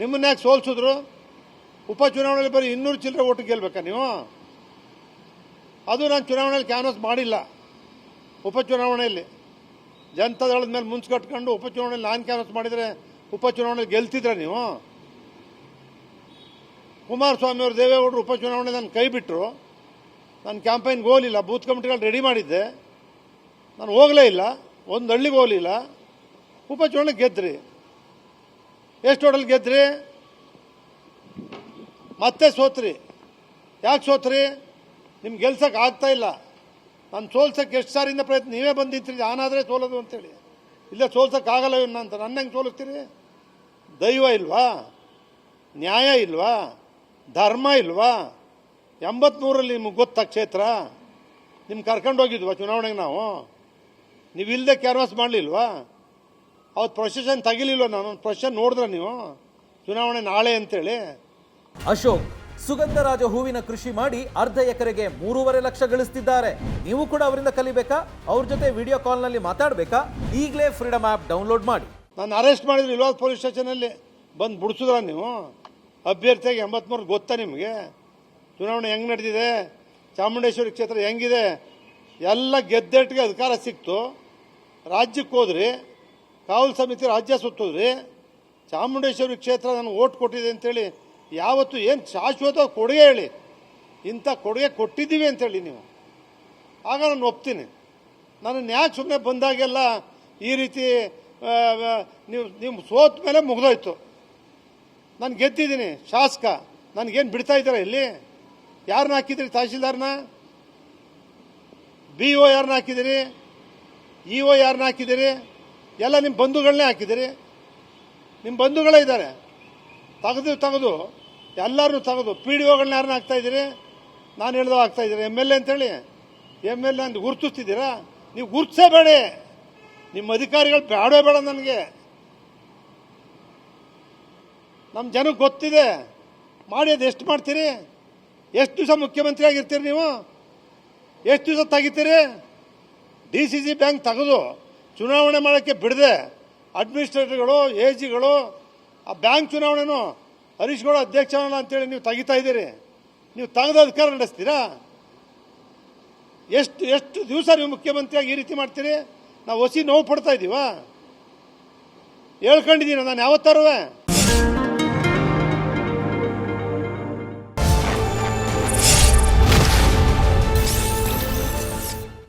ನಿಮ್ಮನ್ನ ಯಾಕೆ ಸೋಲ್ಸಿದ್ರು? ಉಪಚುನಾವಣೆಯಲ್ಲಿ ಬರೀ ಇನ್ನೂರು ಚಿಲ್ಲರೆ ಓಟು ಗೆಲ್ಬೇಕಾ ನೀವು? ಅದು ನಾನು ಚುನಾವಣೆಯಲ್ಲಿ ಕ್ಯಾನ್ವಸ್ ಮಾಡಿಲ್ಲ. ಉಪಚುನಾವಣೆಯಲ್ಲಿ ಜನತಾದಳದ ಮೇಲೆ ಮುನ್ಸ್ ಕಟ್ಕೊಂಡು ಉಪಚುನಾವಣೆಯಲ್ಲಿ ನಾನು ಕ್ಯಾನ್ವಸ್ ಮಾಡಿದರೆ ಉಪಚುನಾವಣೆಯಲ್ಲಿ ಗೆಲ್ತಿದ್ರ ನೀವು? ಕುಮಾರಸ್ವಾಮಿ ಅವರು ದೇವೇಗೌಡರು ಉಪಚುನಾವಣೆ ನಾನು ಕೈ ಬಿಟ್ಟರು ನಾನು ಕ್ಯಾಂಪೈನ್ಗೆ ಹೋಗಲಿಲ್ಲ. ಬೂತ್ ಕಮಿಟಿಗಳು ರೆಡಿ ಮಾಡಿದ್ದೆ. ನಾನು ಹೋಗಲೇ ಇಲ್ಲ. ಒಂದು ಹಳ್ಳಿಗೆ ಹೋಗಲಿಲ್ಲ. ಉಪಚುನಾವಣೆ ಗೆದ್ರಿ. ಎಷ್ಟು ಟೋಟಲ್ ಗೆದ್ರಿ? ಮತ್ತೆ ಸೋತ್ರಿ. ಯಾಕೆ ಸೋತ್ರಿ? ನಿಮ್ಗೆ ಗೆಲ್ಸಕ್ಕೆ ಆಗ್ತಾ ಇಲ್ಲ. ನಾನು ಸೋಲ್ಸಕ್ಕೆ ಎಷ್ಟು ಸಾರಿಂದ ಪ್ರಯತ್ನ ನೀವೇ ಬಂದಿರ್ತೀರಿ ನಾನಾದರೆ ಸೋಲೋದು ಅಂತೇಳಿ. ಇಲ್ಲೇ ಸೋಲ್ಸೋಕ್ಕಾಗಲ್ಲ ಇವನ್ನ ಅಂತ. ನನ್ನ ಹೆಂಗೆ ಸೋಲಿಸ್ತೀರಿ? ದೈವ ಇಲ್ವಾ? ನ್ಯಾಯ ಇಲ್ವಾ? ಧರ್ಮ ಇಲ್ವಾ? ಎಂಬತ್ತ್ಮೂರಲ್ಲಿ ನಿಮ್ಗೆ ಗೊತ್ತ ಕ್ಷೇತ್ರ? ನಿಮ್ಗೆ ಕರ್ಕೊಂಡೋಗಿದ್ವಾ ಚುನಾವಣೆಗೆ ನಾವು? ನೀವು ಇಲ್ಲದೆ ಕ್ಯಾನ್ವಾಸ್ ಮಾಡಲಿಲ್ವಾ? ಅವತ್ತು ಪ್ರೊಸೆಷನ್ ತಗಿಲಿಲ್ಲ ನಾನು? ಪ್ರೊಸೆಷನ್ ನೋಡಿದ್ರೆ ನೀವು? ಚುನಾವಣೆ ನಾಳೆ ಅಂತೇಳಿ. ಅಶೋಕ್ ಸುಗಂಧರಾಜ ಹೂವಿನ ಕೃಷಿ ಮಾಡಿ ಅರ್ಧ ಎಕರೆಗೆ ಮೂರುವರೆ ಲಕ್ಷ ಗಳಿಸ್ತಿದ್ದಾರೆ. ನೀವು ಕೂಡ ಅವರಿಂದ ಕಲಿಬೇಕಾ? ಅವ್ರ ಜೊತೆ ವಿಡಿಯೋ ಕಾಲ್ನಲ್ಲಿ ಮಾತಾಡಬೇಕಾ? ಈಗಲೇ ಫ್ರೀಡಮ್ ಆ್ಯಪ್ ಡೌನ್ಲೋಡ್ ಮಾಡಿ. ನಾನು ಅರೆಸ್ಟ್ ಮಾಡಿದ್ರು ಇಲ್ವಾದ ಪೊಲೀಸ್ ಸ್ಟೇಷನಲ್ಲಿ ಬಂದು ಬಿಡಿಸಿದ್ರ ನೀವು? ಅಭ್ಯರ್ಥಿಯಾಗಿ ಎಂಬತ್ಮೂರು ಗೊತ್ತಾ ನಿಮಗೆ? ಚುನಾವಣೆ ಹೆಂಗೆ ನಡೆದಿದೆ? ಚಾಮುಂಡೇಶ್ವರಿ ಕ್ಷೇತ್ರ ಹೆಂಗಿದೆ? ಎಲ್ಲ ಗೆದ್ದೆಟ್ಟಿಗೆ ಅಧಿಕಾರ ಸಿಕ್ತು. ರಾಜ್ಯಕ್ಕೆ ಹೋದ್ರಿ. ಕಾವಲು ಸಮಿತಿ ರಾಜ್ಯ ಸುತ್ತೋದ್ರಿ ಚಾಮುಂಡೇಶ್ವರಿ ಕ್ಷೇತ್ರ ನಾನು ಓಟ್ ಕೊಟ್ಟಿದೆ ಅಂತೇಳಿ ಯಾವತ್ತು ಏನು ಶಾಶ್ವತ ಕೊಡುಗೆ ಹೇಳಿ, ಇಂಥ ಕೊಡುಗೆ ಕೊಟ್ಟಿದ್ದೀವಿ ಅಂತೇಳಿ ನೀವು. ಆಗ ನಾನು ಒಪ್ತೀನಿ. ನಾನು ಯಾಕೆ ಸುಮ್ಮನೆ ಬಂದಾಗೆಲ್ಲ ಈ ರೀತಿ ನೀವು ನಿಮ್ಮ ಸೋತ ಮೇಲೆ ಮುಗಿದೋಯ್ತು. ನಾನು ಗೆದ್ದಿದ್ದೀನಿ, ಶಾಸಕ. ನನಗೇನು ಬಿಡ್ತಾ ಇದ್ದಾರೆ ಇಲ್ಲಿ? ಯಾರನ್ನ ಹಾಕಿದ್ರಿ ತಹಶೀಲ್ದಾರ್ನ? ಬಿ ಓ ಯಾರನ್ನ ಹಾಕಿದಿರಿ ಇ ಓ ಯಾರನ್ನ ಹಾಕಿದಿರಿ ಎಲ್ಲ ನಿಮ್ಮ ಬಂಧುಗಳನ್ನೇ ಹಾಕಿದಿರಿ ನಿಮ್ಮ ಬಂಧುಗಳೇ ಇದ್ದಾರೆ. ತೆಗೆದು ತೆಗೆದು. ಎಲ್ಲರೂ ತೆಗೆದು. ಪಿ ಡಿ ಒಗಳನ್ನ ಯಾರನ್ನ ಹಾಕ್ತಾ ಇದ್ದೀರಿ? ನಾನು ಹೇಳ್ದವ ಆಗ್ತಾ ಇದ್ದೀರಿ. ಎಂ ಎಲ್ ಎ ಅಂತೇಳಿ. ಎಂ ಎಲ್ ಎ ಅಂತ ಗುರುತಿಸ್ತಿದ್ದೀರಾ? ನೀವು ಗುರುತಿಸೇ ಬೇಡ ನಿಮ್ಮ ಅಧಿಕಾರಿಗಳು ಬೇಡವೇ ಬೇಡ ನನಗೆ. ನಮ್ಮ ಜನಕ್ಕೆ ಗೊತ್ತಿದೆ. ಮಾಡಿ ಅದು ಎಷ್ಟು ಮಾಡ್ತೀರಿ? ಎಷ್ಟು ದಿವಸ ಮುಖ್ಯಮಂತ್ರಿ ಆಗಿರ್ತೀರಿ ನೀವು? ಎಷ್ಟು ದಿವಸ ತೆಗಿತೀರಿ? ಡಿ ಸಿ ಸಿ ಬ್ಯಾಂಕ್ ತೆಗೆದು. ಚುನಾವಣೆ ಮಾಡೋಕ್ಕೆ ಬಿಡದೆ ಅಡ್ಮಿನಿಸ್ಟ್ರೇಟರ್ಗಳು, ಎ ಜಿಗಳು ಆ ಬ್ಯಾಂಕ್ ಚುನಾವಣೆನೂ ಹರೀಶ್ಗೌಡ ಅಧ್ಯಕ್ಷನ ಅಂತೇಳಿ ನೀವು ತೆಗಿತಾ ಇದ್ದೀರಿ. ನೀವು ತೆಗೆದ ಅಧಿಕಾರ ನಡೆಸ್ತೀರಾ? ಎಷ್ಟು ಎಷ್ಟು ದಿವಸ ನೀವು ಮುಖ್ಯಮಂತ್ರಿಯಾಗಿ ಈ ರೀತಿ ಮಾಡ್ತೀರಿ? ನಾವು ಹೊಸಿ ನೋವು ಪಡ್ತಾ ಇದ್ದೀವಾ ಹೇಳ್ಕೊಂಡಿದ್ದೀನಿ ನಾನು ಯಾವತ್ತಾರುವೆ?